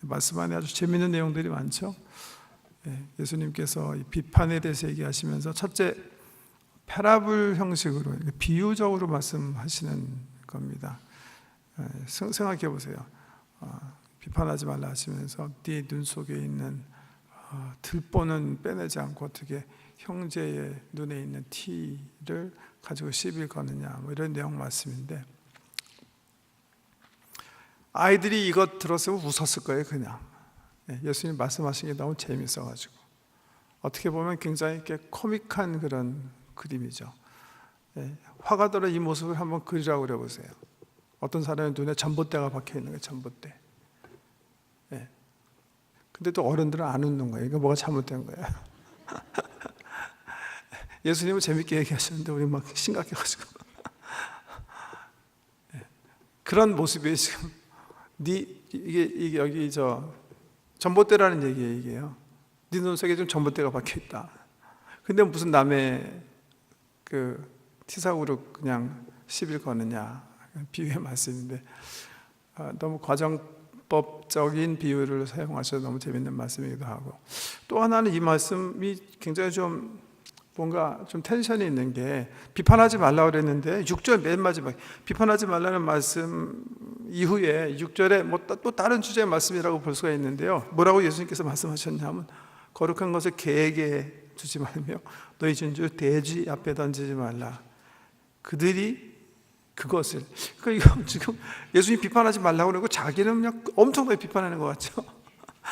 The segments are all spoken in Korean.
말씀 안에 아주 재미있는 내용들이 많죠. 예, 예수님께서 이 비판에 대해서 얘기하시면서 첫째 패라블 형식으로 비유적으로 말씀하시는 겁니다. 예, 생- 생각해 보세요. 어, 비판하지 말라 하시면서 네 눈 속에 있는 어, 들보는 빼내지 않고 어떻게 형제의 눈에 있는 티를 가지고 시비를 거느냐 뭐 이런 내용 말씀인데 아이들이 이것 들었으면 웃었을 거예요 그냥. 예, 예수님 말씀하신 게 너무 재밌어가지고. 어떻게 보면 굉장히 이렇게 코믹한 그런 그림이죠. 예, 화가 들어 이 모습을 한번 그리라고 그려보세요. 어떤 사람의 눈에 전봇대가 박혀 있는 거예요 전봇대. 예. 근데 또 어른들은 안 웃는 거예요. 이거 뭐가 잘못된 거야? 예수님은 재밌게 얘기하시는데 우리 막 심각해가지고. 예. 그런 모습이 지금 네 이게, 이게 여기 저 전봇대라는 얘기예요 이게요. 네 눈속에 좀 전봇대가 박혀 있다. 근데 무슨 남의 그 티사구로 그냥 시비를 거느냐 비유의 말씀인데 아, 너무 과정법적인 비유를 사용하셔서 너무 재밌는 말씀이기도 하고 또 하나는 이 말씀이 굉장히 좀 뭔가 좀 텐션이 있는 게 비판하지 말라고 그랬는데 6절 맨 마지막 비판하지 말라는 말씀 이후에 6절에 뭐 또 다른 주제의 말씀이라고 볼 수가 있는데요. 뭐라고 예수님께서 말씀하셨냐면 거룩한 것을 개에게 주지 말며 너희 진주 돼지 앞에 던지지 말라. 그들이 그것을 그러니까 이거 지금 예수님 비판하지 말라고 그러고 자기는 엄청나게 비판하는 것 같죠.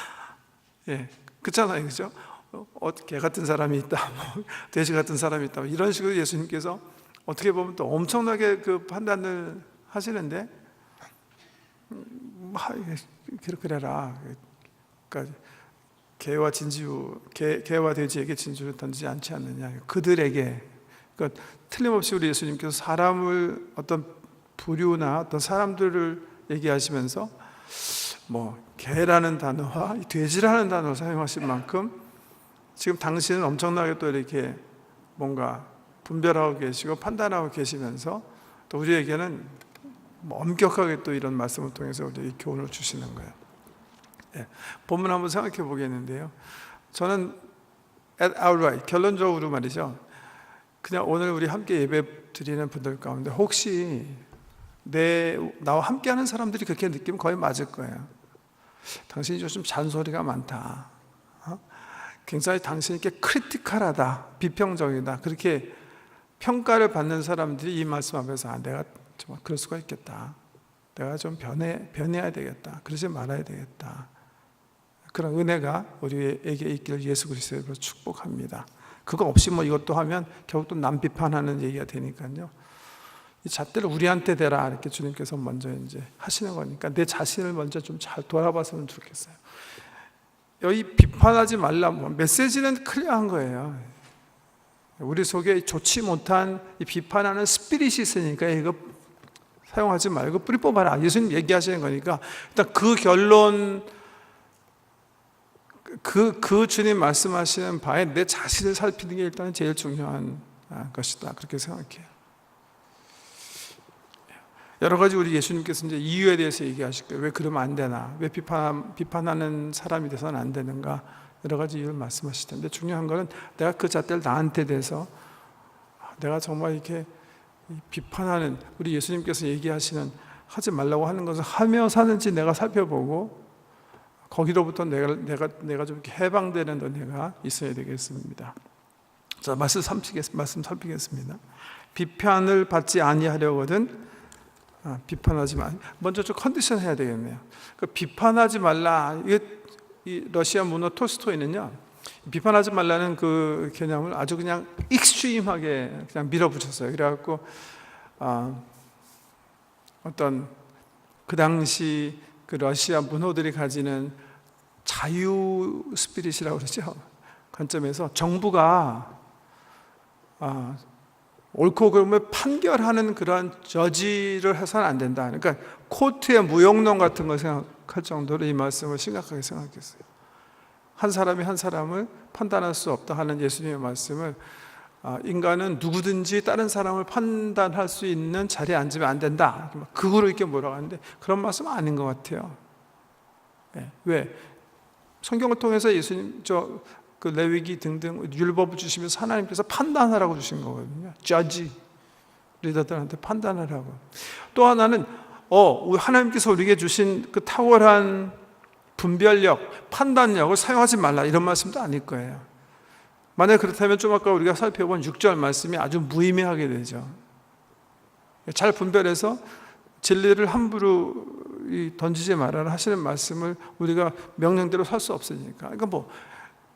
예, 그렇잖아요, 그죠? 어, 개 같은 사람이 있다, 뭐, 돼지 같은 사람이 있다, 뭐 이런 식으로 예수님께서 어떻게 보면 또 엄청나게 그 판단을 하시는데, 음, 아, 이게 그래라. 그러니까 개와 진주, 개, 개와 돼지에게 진주를 던지지 않지 않느냐. 그들에게, 그러니까 틀림없이 우리 예수님께서 사람을 어떤 부류나 어떤 사람들을 얘기하시면서 뭐 개라는 단어와 이 돼지라는 단어를 사용하신 만큼 지금 당신은 엄청나게 또 이렇게 뭔가 분별하고 계시고 판단하고 계시면서 또 우리에게는 뭐 엄격하게 또 이런 말씀을 통해서 우리에게 교훈을 주시는 거예요. 예, 본문 한번 생각해 보겠는데요. 저는 at outright 결론적으로 말이죠. 그냥 오늘 우리 함께 예배 드리는 분들 가운데 혹시 내 나와 함께하는 사람들이 그렇게 느끼면 거의 맞을 거예요. 당신이 요즘 잔소리가 많다. 어? 굉장히 당신에게 크리티컬하다, 비평적이다. 그렇게 평가를 받는 사람들이 이 말씀 앞에서 아, 내가 정말 그럴 수가 있겠다. 내가 좀 변해 변해야 되겠다. 그러지 말아야 되겠다. 그런 은혜가 우리에게 있기를 예수 그리스도로 축복합니다. 그거 없이 뭐 이것도 하면 결국 또남 비판하는 얘기가 되니까요. 이 잣대를 우리한테 대라 이렇게 주님께서 먼저 이제 하시는 거니까 내 자신을 먼저 좀 잘 돌아봤으면 좋겠어요. 여기 비판하지 말라 뭐 메시지는 클리어한 거예요. 우리 속에 좋지 못한 이 비판하는 스피릿이 있으니까 이거 사용하지 말고 뿌리 뽑아라. 예수님 얘기하시는 거니까 일단 그 결론 그, 그 주님 말씀하시는 바에 내 자신을 살피는 게 일단 제일 중요한 것이다. 그렇게 생각해요. 여러 가지 우리 예수님께서 이제 이유에 대해서 얘기하실 거예요. 왜 그러면 안 되나? 왜 비판, 비판하는 사람이 돼서는 안 되는가? 여러 가지 이유를 말씀하실 텐데 중요한 거는 내가 그 잣대를 나한테 대서 내가 정말 이렇게 비판하는 우리 예수님께서 얘기하시는 하지 말라고 하는 것을 하며 사는지 내가 살펴보고 거기로부터 내가 내가 내가 좀 해방되는 은혜가 있어야 되겠습니다. 자 말씀 살피겠 말씀 살피겠습니다. 비판을 받지 아니하려거든 아, 비판하지 마. 먼저 좀 컨디션 해야 되겠네요. 그 비판하지 말라. 이게 이 러시아 문어 톨스토이는요. 비판하지 말라는 그 개념을 아주 그냥 익스트림하게 그냥 밀어붙였어요. 그래갖고 아, 어떤 그 당시 그 러시아 문호들이 가지는 자유 스피릿이라고 그러죠. 관점에서 정부가 아, 옳고 그름을 판결하는 그런 저지를 해서는 안 된다. 그러니까 코트의 무용론 같은 걸 생각할 정도로 이 말씀을 심각하게 생각했어요. 한 사람이 한 사람을 판단할 수 없다 하는 예수님의 말씀을 아, 인간은 누구든지 다른 사람을 판단할 수 있는 자리에 앉으면 안 된다. 극으로 이렇게 몰아가는데 그런 말씀 아닌 것 같아요. 예, 왜? 성경을 통해서 예수님 저 그 레위기 등등 율법을 주시면서 하나님께서 판단하라고 주신 거거든요. judge 리더들한테 판단하라고. 또 하나는 어 하나님께서 우리에게 주신 그 탁월한 분별력, 판단력을 사용하지 말라 이런 말씀도 아닐 거예요. 만약 그렇다면 좀 아까 우리가 살펴본 6절 말씀이 아주 무의미하게 되죠. 잘 분별해서 진리를 함부로 이 던지지 말아라 하시는 말씀을 우리가 명령대로 살 수 없으니까. 그러니까 뭐,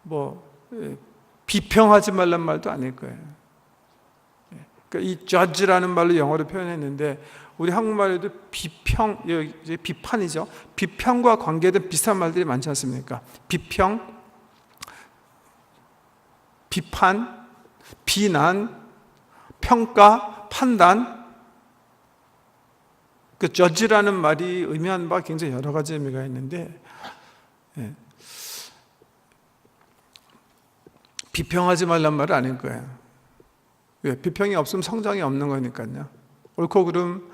뭐, 예, 비평하지 말란 말도 아닐 거예요. 예, 그러니까 이 judge라는 말로 영어로 표현했는데 우리 한국말에도 비평, 이제 비판이죠. 비평과 관계된 비슷한 말들이 많지 않습니까? 비평, 비판, 비난, 평가, 판단. 그 judge라는 말이 의미하는 바가 굉장히 여러 가지 의미가 있는데 예. 비평하지 말란 말은 아닐 거예요. 왜? 비평이 없으면 성장이 없는 거니까요. 옳고 그름,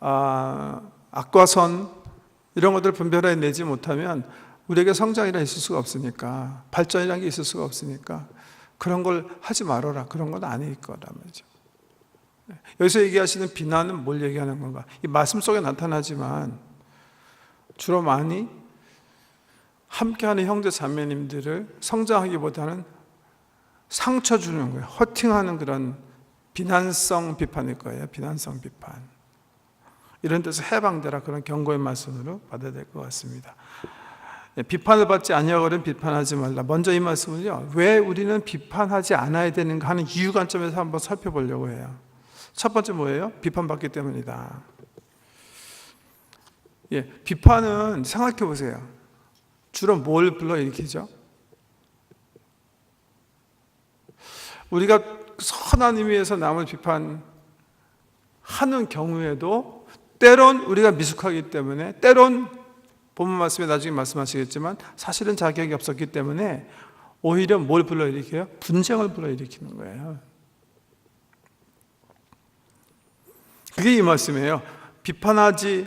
아, 악과 선 이런 것들을 분별해 내지 못하면 우리에게 성장이라 있을 수가 없으니까 발전이라는 게 있을 수가 없으니까 그런 걸 하지 말아라 그런 건 아닐 거란 말이죠. 여기서 얘기하시는 비난은 뭘 얘기하는 건가? 이 말씀 속에 나타나지만 주로 많이 함께하는 형제 자매님들을 성장하기보다는 상처 주는 거예요. 허팅하는 그런 비난성 비판일 거예요. 비난성 비판. 이런 데서 해방되라 그런 경고의 말씀으로 받아야 될 것 같습니다. 예, 비판을 받지 아니하거든 비판하지 말라. 먼저 이 말씀을요. 왜 우리는 비판하지 않아야 되는가 하는 이유 관점에서 한번 살펴보려고 해요. 첫 번째 뭐예요? 비판받기 때문이다. 예, 비판은 생각해 보세요. 주로 뭘 불러 일으키죠? 우리가 선한 의미에서 남을 비판하는 경우에도 때론 우리가 미숙하기 때문에 때론 본문 말씀에 나중에 말씀하시겠지만 사실은 자격이 없었기 때문에 오히려 뭘 불러일으켜요? 분쟁을 불러일으키는 거예요. 그게 이 말씀이에요. 비판하지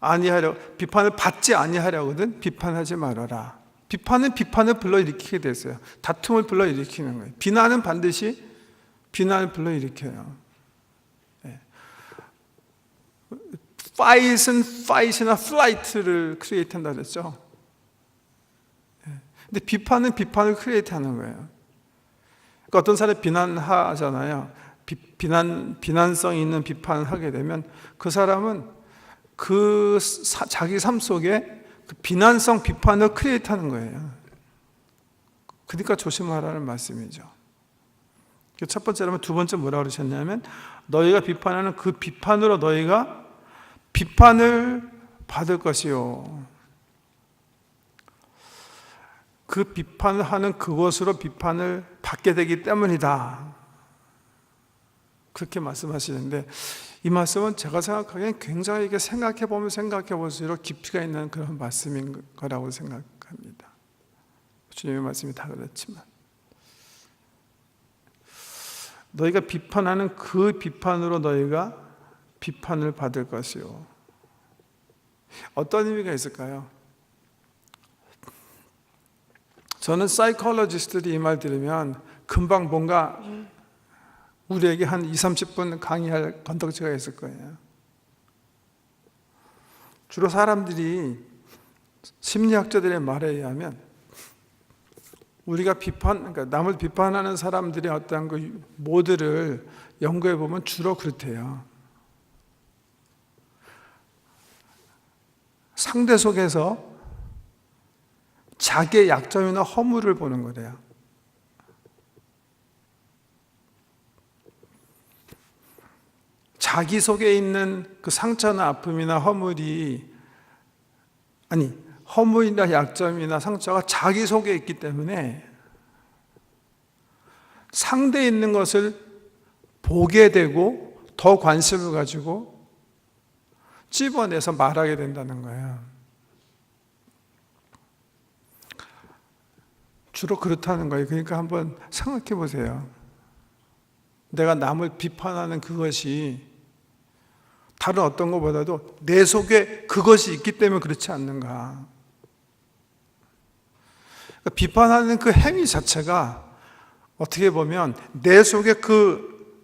아니하려 비판을 받지 아니하려거든 비판하지 말아라. 비판은 비판을 불러일으키게 됐어요. 다툼을 불러일으키는 거예요. 비난은 반드시 비난을 불러일으켜요. 네. fight은 fight이나 flight를 크리에이트 한다 그랬죠. 네. 근데 비판은 비판을 크리에이트 하는 거예요. 그러니까 어떤 사람이 비난하잖아요. 비, 비난, 비난성 있는 비판을 하게 되면 그 사람은 그 사, 자기 삶 속에 그 비난성 비판을 크리에이트 하는 거예요. 그러니까 조심하라는 말씀이죠. 첫 번째라면 두 번째 뭐라 그러셨냐면 너희가 비판하는 그 비판으로 너희가 비판을 받을 것이요. 그 비판을 하는 그것으로 비판을 받게 되기 때문이다. 그렇게 말씀하시는데 이 말씀은 제가 생각하기엔 굉장히 이게 생각해 보면 생각해 볼수록 깊이가 있는 그런 말씀인 거라고 생각합니다. 주님의 말씀이 다 그렇지만 너희가 비판하는 그 비판으로 너희가 비판을 받을 것이요. 어떤 의미가 있을까요? 저는 사이콜로지스트들이 이 말 들으면 금방 뭔가 우리에게 한 2, 30분 강의할 건덕지가 있을 거예요. 주로 사람들이 심리학자들의 말에 의하면 우리가 비판, 그러니까 남을 비판하는 사람들의 어떤 그 모드를 연구해 보면 주로 그렇대요. 상대 속에서 자기의 약점이나 허물을 보는 거래요. 자기 속에 있는 그 상처나 아픔이나 허물이 아니 허물이나 약점이나 상처가 자기 속에 있기 때문에 상대에 있는 것을 보게 되고 더 관심을 가지고 찝어내서 말하게 된다는 거예요. 주로 그렇다는 거예요. 그러니까 한번 생각해 보세요. 내가 남을 비판하는 그것이 다른 어떤 것보다도 내 속에 그것이 있기 때문에 그렇지 않는가. 그러니까 비판하는 그 행위 자체가 어떻게 보면 내 속에 그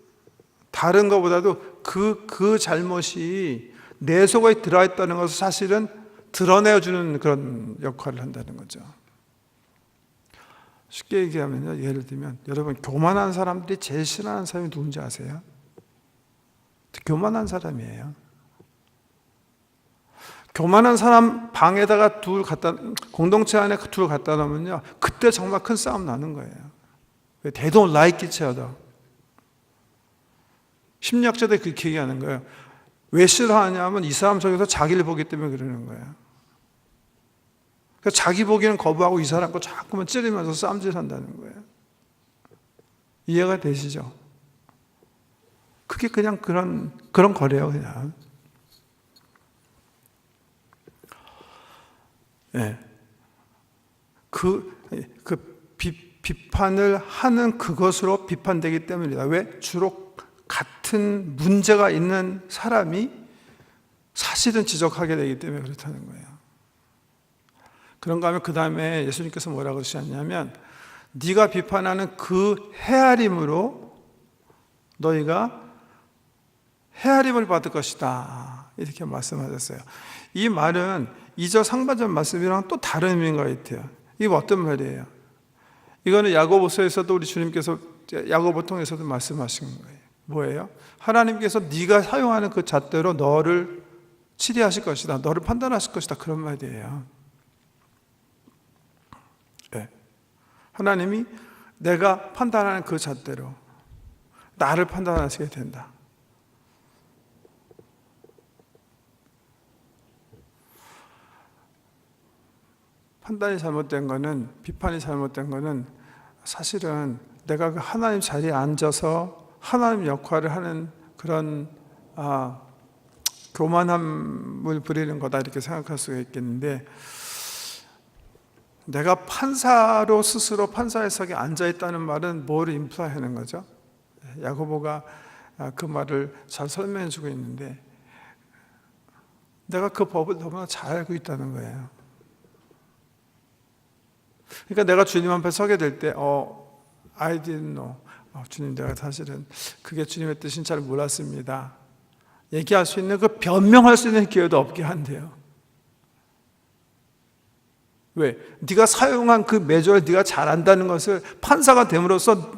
다른 것보다도 그, 그 잘못이 내 속에 들어있다는 것을 사실은 드러내주는 그런 역할을 한다는 거죠. 쉽게 얘기하면요. 예를 들면 여러분 교만한 사람들이 제일 싫어하는 사람이 누군지 아세요? 교만한 사람이에요. 교만한 사람 방에다가 둘 갖다 공동체 안에 둘 갖다 놓으면요. 그때 정말 큰 싸움 나는 거예요. They don't. 심리학자들이 그렇게 얘기하는 거예요. 왜 싫어하냐면 이 사람 속에서 자기를 보기 때문에 그러는 거예요. 그러니까 자기 보기는 거부하고 이 사람 거 자꾸만 찌르면서 싸움질 한다는 거예요. 이해가 되시죠? 그게 그냥 그런, 그런 거래요, 그냥. 예. 그, 그 비, 비판을 하는 그것으로 비판되기 때문이다. 왜? 주로 같은 문제가 있는 사람이 사실은 지적하게 되기 때문에 그렇다는 거예요. 그런가 하면 그 다음에 예수님께서 뭐라고 그러셨냐면 네가 비판하는 그 헤아림으로 너희가 헤아림을 받을 것이다. 이렇게 말씀하셨어요. 이 말은 이저 상반절 말씀이랑 또 다른 의미인 것 같아요. 이게 어떤 말이에요? 이거는 야고보서에서도 우리 주님께서 야고보 통해서도 말씀하신 거예요. 뭐예요? 하나님께서 네가 사용하는 그 잣대로 너를 치리하실 것이다. 너를 판단하실 것이다. 그런 말이에요. 네. 하나님이 내가 판단하는 그 잣대로 나를 판단하시게 된다. 판단이 잘못된 거는 비판이 잘못된 거는 사실은 내가 그 하나님 자리에 앉아서 하나님 역할을 하는 그런 아, 교만함을 부리는 거다 이렇게 생각할 수가 있겠는데 내가 판사로 스스로 판사의 석에 앉아 있다는 말은 뭐를 인플라이하는 거죠? 야고보가 아, 그 말을 잘 설명해 주고 있는데 내가 그 법을 너무나 잘 알고 있다는 거예요. 그러니까 내가 주님 앞에 서게 될 때, 어, I didn't know. 어, 주님, 내가 사실은 그게 주님의 뜻인 잘 몰랐습니다. 얘기할 수 있는 그 변명할 수 있는 기회도 없게 한대요. 왜? 네가 사용한 그 매조를 네가 잘 안다는 것을 판사가 됨으로써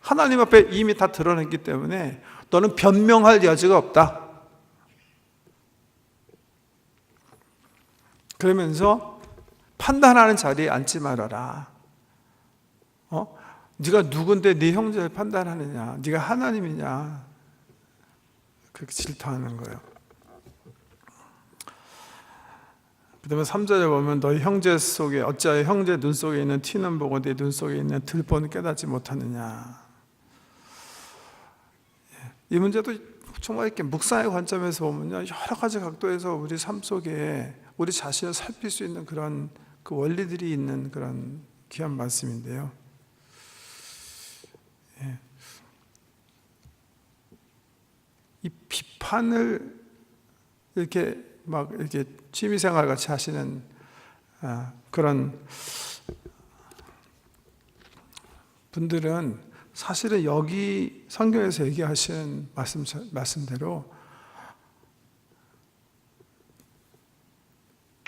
하나님 앞에 이미 다 드러냈기 때문에 너는 변명할 여지가 없다. 그러면서 판단하는 자리에 앉지 말아라. 어? 네가 누군데 네 형제를 판단하느냐? 네가 하나님이냐? 그렇게 질투하는 거예요. 그다음에 3절에 보면 너희 형제 속에 어찌하여 형제 눈 속에 있는 티는 보고 내 눈 속에 있는 들보는 깨닫지 못하느냐. 이 문제도 정말 이렇게 묵상의 관점에서 보면요 여러 가지 각도에서 우리 삶 속에 우리 자신을 살필 수 있는 그런 그 원리들이 있는 그런 귀한 말씀인데요. 예. 이 비판을 이렇게 막 이렇게 취미생활 같이 하시는 아, 그런 분들은 사실은 여기 성경에서 얘기하시는 말씀 말씀대로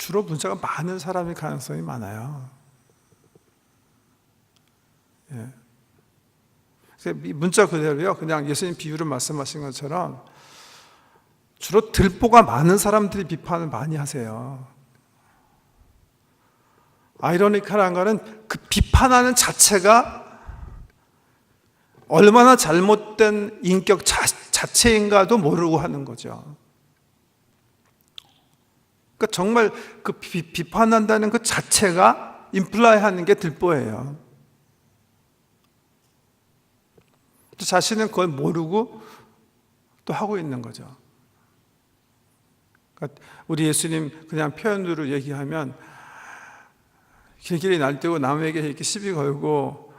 주로 문자가 많은 사람일 가능성이 많아요. 예. 문자 그대로요. 그냥 예수님 비유를 말씀하신 것처럼 주로 들보가 많은 사람들이 비판을 많이 하세요. 아이러니컬한 거는 그 비판하는 자체가 얼마나 잘못된 인격 자, 자체인가도 모르고 하는 거죠. 그러니까 정말 그 비, 비판한다는 그 자체가 인플라이 하는 게 들보예요. 또 자신은 그걸 모르고 또 하고 있는 거죠. 그러니까 우리 예수님 그냥 표현으로 얘기하면 길길이 날뛰고 남에게 이렇게 시비 걸고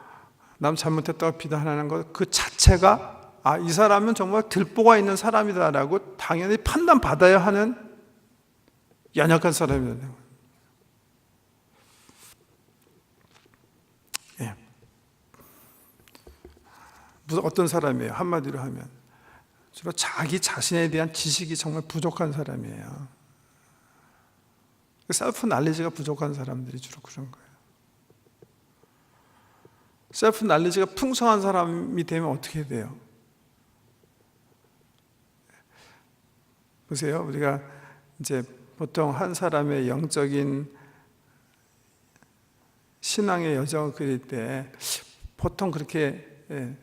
남 잘못했다고 비난하는 것 그 자체가 아, 이 사람은 정말 들보가 있는 사람이다라고 당연히 판단받아야 하는 연약한 사람이 되는 거예요. 예. 무슨 어떤 사람이에요? 한마디로 하면 주로 자기 자신에 대한 지식이 정말 부족한 사람이에요. 셀프 날리지가 부족한 사람들이 주로 그런 거예요. 셀프 날리지가 풍성한 사람이 되면 어떻게 돼요? 보세요. 우리가 이제 보통 한 사람의 영적인 신앙의 여정을 그릴 때 보통 그렇게 예,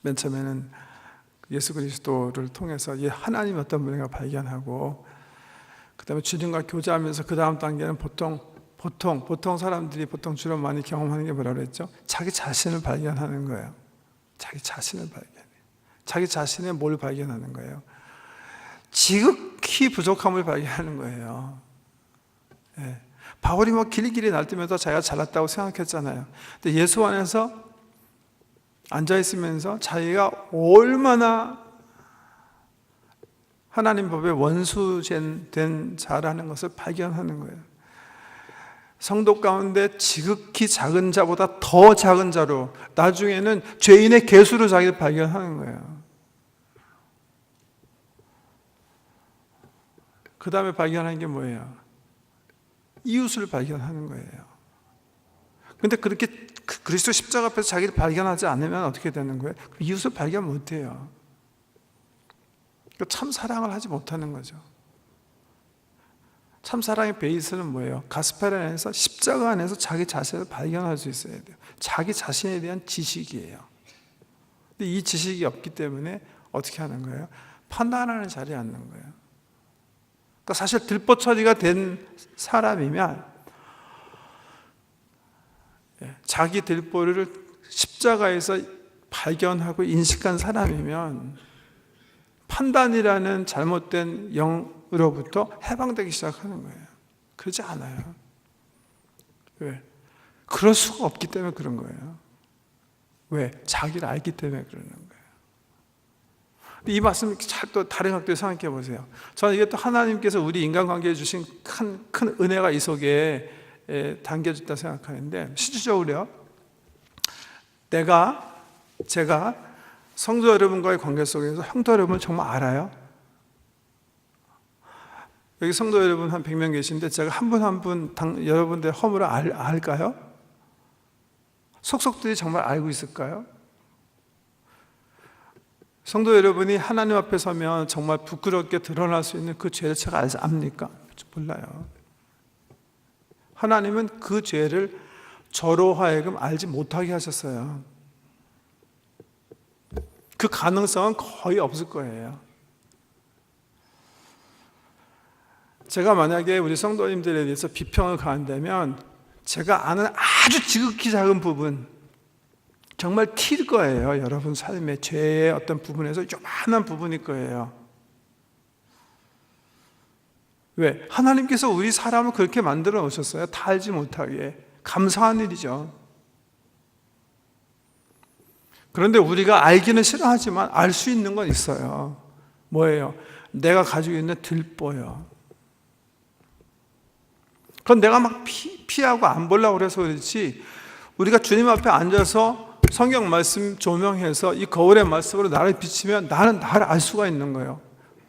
맨 처음에는 예수 그리스도를 통해서 이 하나님 어떤 분인가 발견하고 그다음에 주님과 교제하면서 그 다음 단계는 보통 보통 보통 사람들이 보통 주로 많이 경험하는 게 뭐라 그랬죠? 자기 자신을 발견하는 거예요. 자기 자신을 발견해. 자기 자신의 뭘 발견하는 거예요? 지극히 부족함을 발견하는 거예요. 예. 바울이 뭐 길길이 날뛰면서 자기가 잘났다고 생각했잖아요. 근데 예수 안에서 앉아 있으면서 자기가 얼마나 하나님 법의 원수된 자라는 것을 발견하는 거예요. 성도 가운데 지극히 작은 자보다 더 작은 자로 나중에는 죄인의 개수로 자기를 발견하는 거예요. 그 다음에 발견한 게 뭐예요? 이웃을 발견하는 거예요. 근데 그렇게 그 그리스도 십자가 앞에서 자기를 발견하지 않으면 어떻게 되는 거예요? 이웃을 발견 못 해요. 참 사랑을 하지 못하는 거죠. 참 사랑의 베이스는 뭐예요? 가스펠 안에서 십자가 안에서 자기 자신을 발견할 수 있어야 돼요. 자기 자신에 대한 지식이에요. 근데 이 지식이 없기 때문에 어떻게 하는 거예요? 판단하는 자리에 앉는 거예요. 그러니까 사실 들보 처리가 된 사람이면 예, 자기 들보를 십자가에서 발견하고 인식한 사람이면 판단이라는 잘못된 영으로부터 해방되기 시작하는 거예요. 그러지 않아요. 왜? 그럴 수가 없기 때문에 그런 거예요. 왜? 자기를 알기 때문에 그러는 거예요. 이 말씀 잘또 다른 각도에서 생각해 보세요. 저는 이게 또 하나님께서 우리 인간관계에 주신 큰, 큰 은혜가 이 속에 담겨졌다 생각하는데 실질적으로요. 내가 제가 성도 여러분과의 관계 속에서 성도 여러분 정말 알아요? 여기 성도 여러분 한 100명 계신데 제가 한 분 한 분 여러분들 허물을 알, 알까요? 속속들이 정말 알고 있을까요? 성도 여러분이 하나님 앞에 서면 정말 부끄럽게 드러날 수 있는 그 죄를 제가 압니까? 몰라요. 하나님은 그 죄를 저로 하여금 알지 못하게 하셨어요. 그 가능성은 거의 없을 거예요. 제가 만약에 우리 성도님들에 대해서 비평을 가한다면 제가 아는 아주 지극히 작은 부분, 정말 튈 거예요. 여러분 삶의 죄의 어떤 부분에서 요만한 부분일 거예요. 왜? 하나님께서 우리 사람을 그렇게 만들어 놓으셨어요. 다 알지 못하게. 감사한 일이죠. 그런데 우리가 알기는 싫어하지만 알 수 있는 건 있어요. 뭐예요? 내가 가지고 있는 들보요. 그건 내가 막 피, 피하고 안 보려고 그래서 그렇지 우리가 주님 앞에 앉아서 성경 말씀 조명해서 이 거울의 말씀으로 나를 비치면 나는 나를 알 수가 있는 거예요.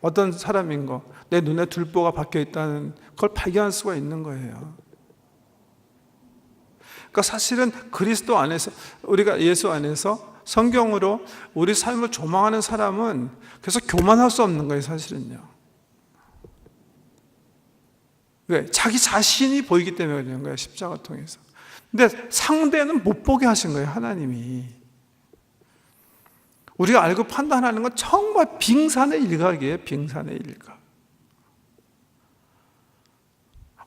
어떤 사람인 거. 내 눈에 들보가 박혀 있다는 걸 발견할 수가 있는 거예요. 그러니까 사실은 그리스도 안에서 우리가 예수 안에서 성경으로 우리 삶을 조망하는 사람은 그래서 교만할 수 없는 거예요, 사실은요. 왜? 자기 자신이 보이기 때문에 그런 거예요, 십자가 통해서. 근데 상대는 못 보게 하신 거예요, 하나님이. 우리가 알고 판단하는 건 정말 빙산의 일각이에요, 빙산의 일각.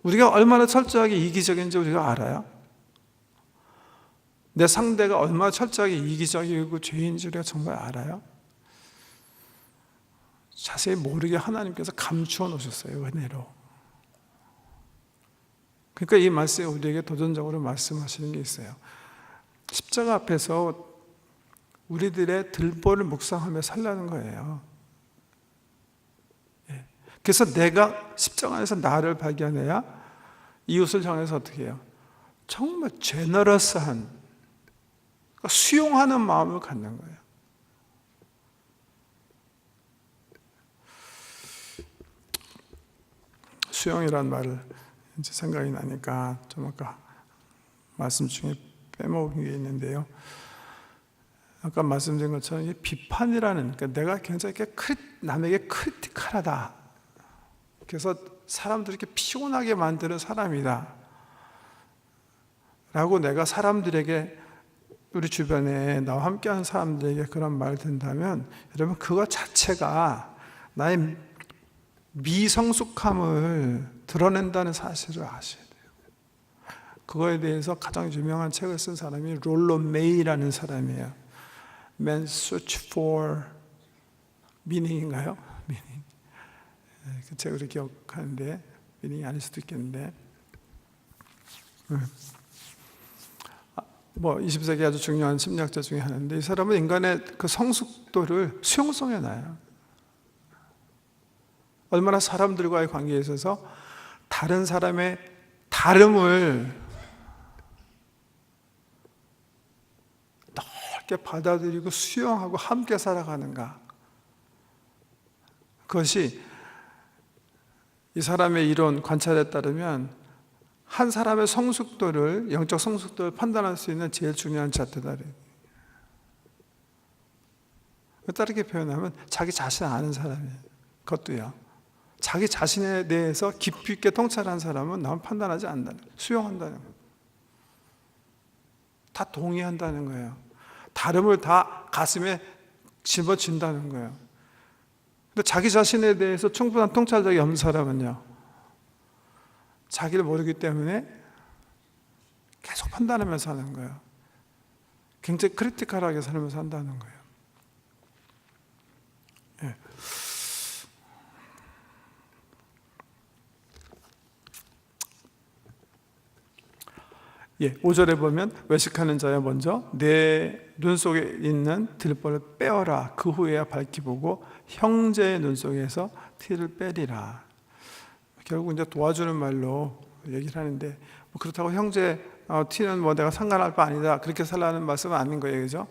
우리가 얼마나 철저하게 이기적인지 우리가 알아요? 내 상대가 얼마나 철저하게 이기적이고 죄인지 우리가 정말 알아요? 자세히 모르게 하나님께서 감추어 놓으셨어요, 은혜로. 그러니까 이 말씀에 우리에게 도전적으로 말씀하시는 게 있어요. 십자가 앞에서 우리들의 들보를 묵상하며 살라는 거예요. 예. 그래서 내가 십자가 안에서 나를 발견해야 이웃을 향해서 어떻게 해요? 정말 제너러스한 그러니까 수용하는 마음을 갖는 거예요. 수용이란 말을 이제 생각이 나니까 좀 아까 말씀 중에 빼먹은 게 있는데요. 아까 말씀드린 것처럼 이 비판이라는 그러니까 내가 굉장히 크리, 남에게 크리티컬하다. 그래서 사람들 이렇게 피곤하게 만드는 사람이다. 라고 내가 사람들에게 우리 주변에 나와 함께하는 사람들에게 그런 말을 듣는다면 여러분 그거 자체가 나의 미성숙함을 드러낸다는 사실을 아셔야 돼요. 그거에 대해서 가장 유명한 책을 쓴 사람이 롤로 메이라는 사람이에요. Man Search for Meaning인가요? Meaning. 그 책을 기억하는데 meaning 아닐 수도 있겠는데. 뭐 20세기 아주 중요한 심리학자 중에 하나인데 이 사람은 인간의 그 성숙도를 수용성에 놔요. 얼마나 사람들과의 관계에 있어서 다른 사람의 다름을 넓게 받아들이고 수용하고 함께 살아가는가. 그것이 이 사람의 이론 관찰에 따르면 한 사람의 성숙도를 영적 성숙도를 판단할 수 있는 제일 중요한 잣대다. 다르게 표현하면 자기 자신 아는 사람이에요. 그것도요. 자기 자신에 대해서 깊이 있게 통찰한 사람은 나만 판단하지 거예요. 수용한다는. 다 동의한다는 거예요. 다름을 다 가슴에 집어진다는 거예요. 근데 자기 자신에 대해서 충분한 통찰력이 없는 사람은요. 자기를 모르기 때문에 계속 판단하면서 사는 거예요. 굉장히 크리티컬하게 살면서 한다는 거예요. 예, 5절에 보면 외식하는 자야 먼저 내 눈 속에 있는 들벌을 빼어라. 그 후에야 밝히 보고 형제의 눈 속에서 티를 빼리라. 결국 이제 도와주는 말로 얘기를 하는데 뭐 그렇다고 형제 어, 티는 뭐 내가 상관할 바 아니다. 그렇게 살라는 말씀은 아닌 거예요. 그죠?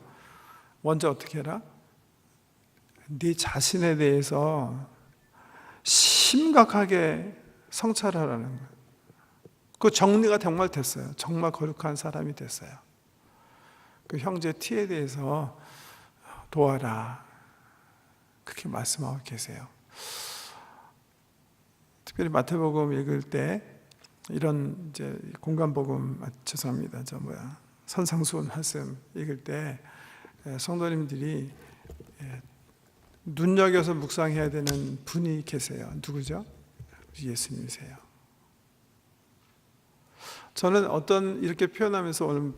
먼저 어떻게 해라? 네 자신에 대해서 심각하게 성찰하라는 거예요 그 정리가 정말 됐어요. 정말 거룩한 사람이 됐어요. 그 형제 티에 대해서 도와라. 그렇게 말씀하고 계세요. 특별히 마태복음 읽을 때 이런 이제 공간복음 아, 죄송합니다. 저 뭐야 선상수원 말씀 읽을 때 성도님들이 눈여겨서 묵상해야 되는 분이 계세요. 누구죠? 예수님이세요. 저는 어떤 이렇게 표현하면서 오늘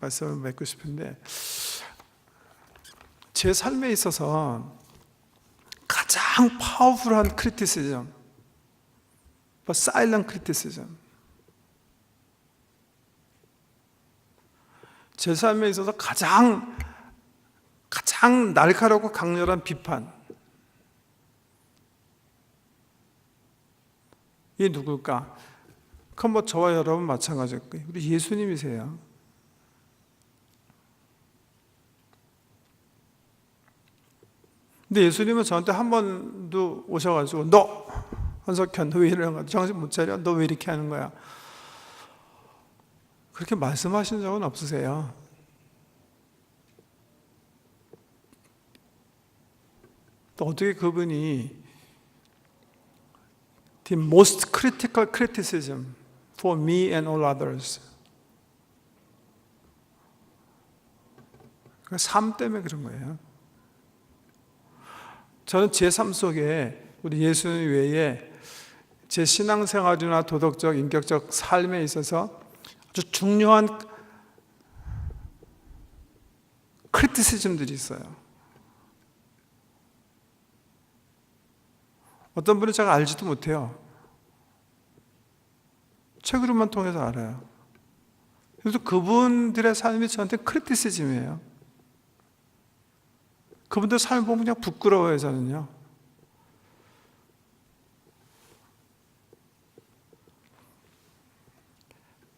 말씀을 맺고 싶은데 제 삶에 있어서 가장 파워풀한 크리티시즘, 사일런 크리티시즘. 제 삶에 있어서 가장 가장 날카롭고 강렬한 비판. 이 누굴까? 그건 뭐 저와 여러분 마찬가지일 거예요. 우리 예수님이세요. 근데 예수님은 저한테 한 번도 오셔가지고 너 한석현 너왜 이러는 거야? 정신 못 차려? 너 왜 이렇게 하는 거야? 그렇게 말씀하신 적은 없으세요. 또 어떻게 그분이 the most critical criticism for me and all others. 그삶 때문에 그런 거예요. 저는 제 삶 속에 우리 예수님 외에 제 신앙생활이나 도덕적, 인격적 삶에 있어서 아주 중요한 크리티시즘들이 있어요. 어떤 분은 제가 알지도 못해요. 책으로만 통해서 알아요. 그래서 그분들의 삶이 저한테 크리티시즘이에요. 그분들 삶을 보면 그냥 부끄러워요, 저는요.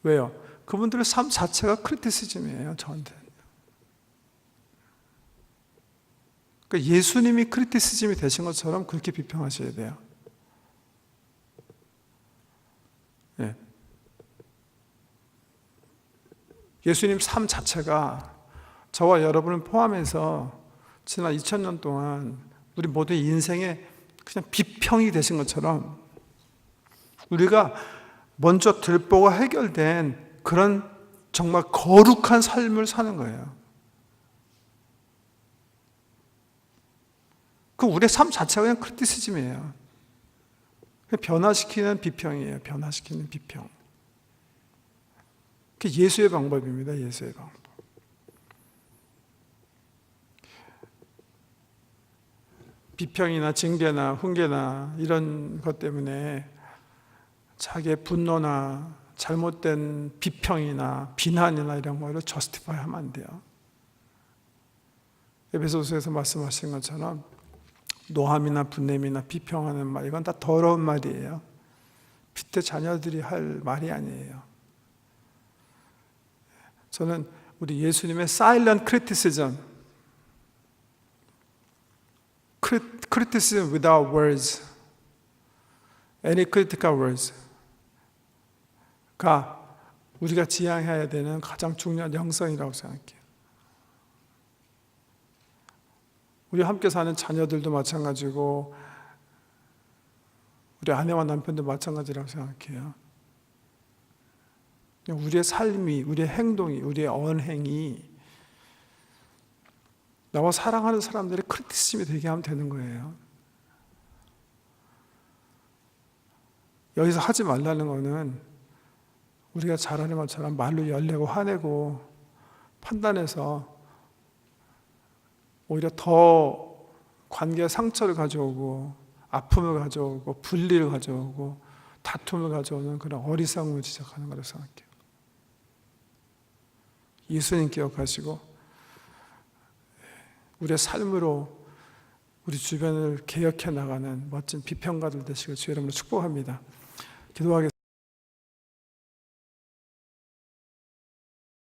왜요? 그분들의 삶 자체가 크리티시즘이에요, 저한테. 그러니까 예수님이 크리티시즘이 되신 것처럼 그렇게 비평하셔야 돼요. 예. 예수님 삶 자체가 저와 여러분을 포함해서 지난 2000년 동안 우리 모두의 인생에 그냥 비평이 되신 것처럼 우리가 먼저 들보고 해결된 그런 정말 거룩한 삶을 사는 거예요. 그 우리의 삶 자체가 그냥 크리티시즘이에요. 변화시키는 비평이에요. 변화시키는 비평. 그 예수의 방법입니다. 예수의 방법. 비평이나 징계나 훈계나 이런 것 때문에 자기의 분노나 잘못된 비평이나 비난이나 이런 거를 저스티파이 하면 안 돼요. 에베소서에서 말씀하신 것처럼 노함이나 분냄이나 비평하는 말 이건 다 더러운 말이에요. 빚대 자녀들이 할 말이 아니에요. 저는 우리 예수님의 silent criticism, criticism without words, any critical words, 가 우리가 지향해야 되는 가장 중요한 영성이라고 생각해요. 우리 함께 사는 자녀들도 마찬가지고 우리 아내와 남편도 마찬가지라고 생각해요. 우리의 삶이, 우리의 행동이, 우리의 언행이 나와 사랑하는 사람들의 크리티즘이 되게 하면 되는 거예요. 여기서 하지 말라는 거는 우리가 잘하는 것처럼 말로 열내고 화내고 판단해서 오히려 더 관계에 상처를 가져오고 아픔을 가져오고 분리를 가져오고 다툼을 가져오는 그런 어리석음을 지적하는 거라고 생각해요. 예수님 기억하시고 우리의 삶으로 우리 주변을 개혁해 나가는 멋진 비평가들 되시길 주의 이름으로 축복합니다. 기도하겠습니다.